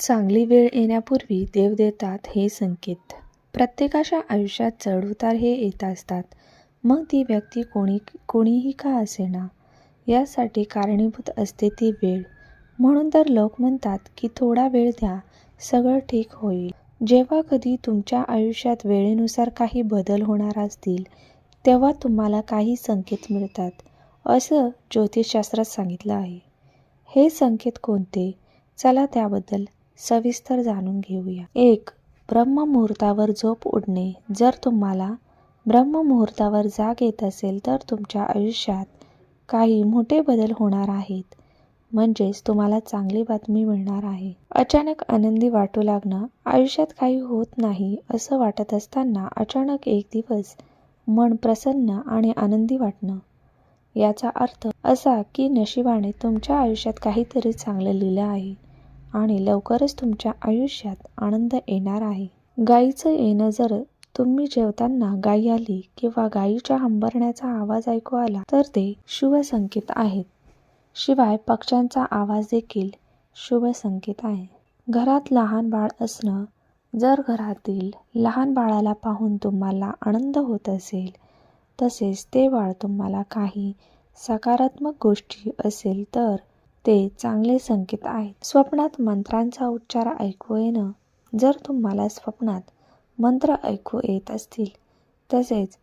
चांगली वेळ येण्यापूर्वी देव देतात हे संकेत. प्रत्येकाच्या आयुष्यात चढउतार हे येत असतात. मग ती व्यक्ती कोणी कोणीही का असेना? यासाठी कारणीभूत असते ती वेळ. म्हणून तर लोक म्हणतात की थोडा वेळ द्या सगळं ठीक होईल. जेव्हा कधी तुमच्या आयुष्यात वेळेनुसार काही बदल होणार असतील तेव्हा तुम्हाला काही संकेत मिळतात असं ज्योतिषशास्त्रात सांगितलं आहे. हे संकेत कोणते? चला त्याबद्दल सविस्तर जाणून घेऊया. एक ब्रह्ममुहूर्तावर झोप उडणे. जर तुम्हाला ब्रह्ममुहूर्तावर जाग येत असेल तर तुमच्या आयुष्यात काही मोठे बदल होणार आहेत. म्हणजेच तुम्हाला चांगली बातमी मिळणार आहे. अचानक आनंदी वाटू लागणं आयुष्यात काही होत नाही असं वाटत असताना अचानक एक दिवस मन प्रसन्न आणि आनंदी वाटणं. याचा अर्थ असा की नशिबाने तुमच्या आयुष्यात काहीतरी चांगलं लिहिलं आहे. आणि लवकरच तुमच्या आयुष्यात आनंद येणार आहे. गाईचं येणं जर तुम्ही जेवताना गाई आली किंवा गाईच्या हंबरण्याचा आवाज ऐकू आला तर ते शुभ संकेत आहेत. शिवाय पक्ष्यांचा आवाज देखील शुभ संकेत आहे. घरात लहान बाळ असणं जर घरातील लहान बाळाला पाहून तुम्हाला आनंद होत असेल तसेच ते बाळ तुम्हाला काही सकारात्मक गोष्टी असेल तर ते चांगले संकेत आहेत. स्वप्नात मंत्रांचा उच्चार ऐकू येणं. जर तुम्हाला स्वप्नात मंत्र ऐकू येत असतील तसेच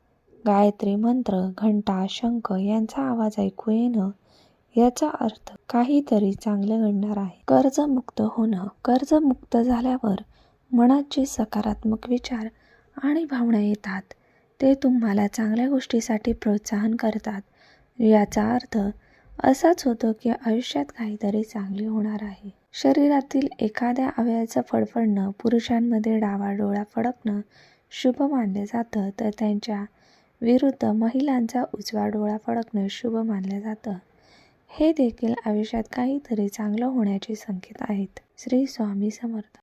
गायत्री मंत्र घंटा शंख यांचा आवाज ऐकू येणं याचा अर्थ काहीतरी चांगलं घडणार आहे. कर्जमुक्त होणं. कर्जमुक्त झाल्यावर मनात जे सकारात्मक विचार आणि भावना येतात. ते तुम्हाला चांगल्या गोष्टीसाठी प्रोत्साहन करतात. याचा अर्थ असाच होतो की आयुष्यात काहीतरी चांगले होणार आहे. शरीरातील एखाद्या अवयाचं फडफडणं पुरुषांमध्ये डावा डोळा फडकणं शुभ मानलं जातं तर त्यांच्या विरुद्ध महिलांचा उजवा डोळा फडकणं शुभ मानलं जातं. हे देखील आयुष्यात काहीतरी चांगलं होण्याचे संकेत आहेत. श्री स्वामी समर्थ.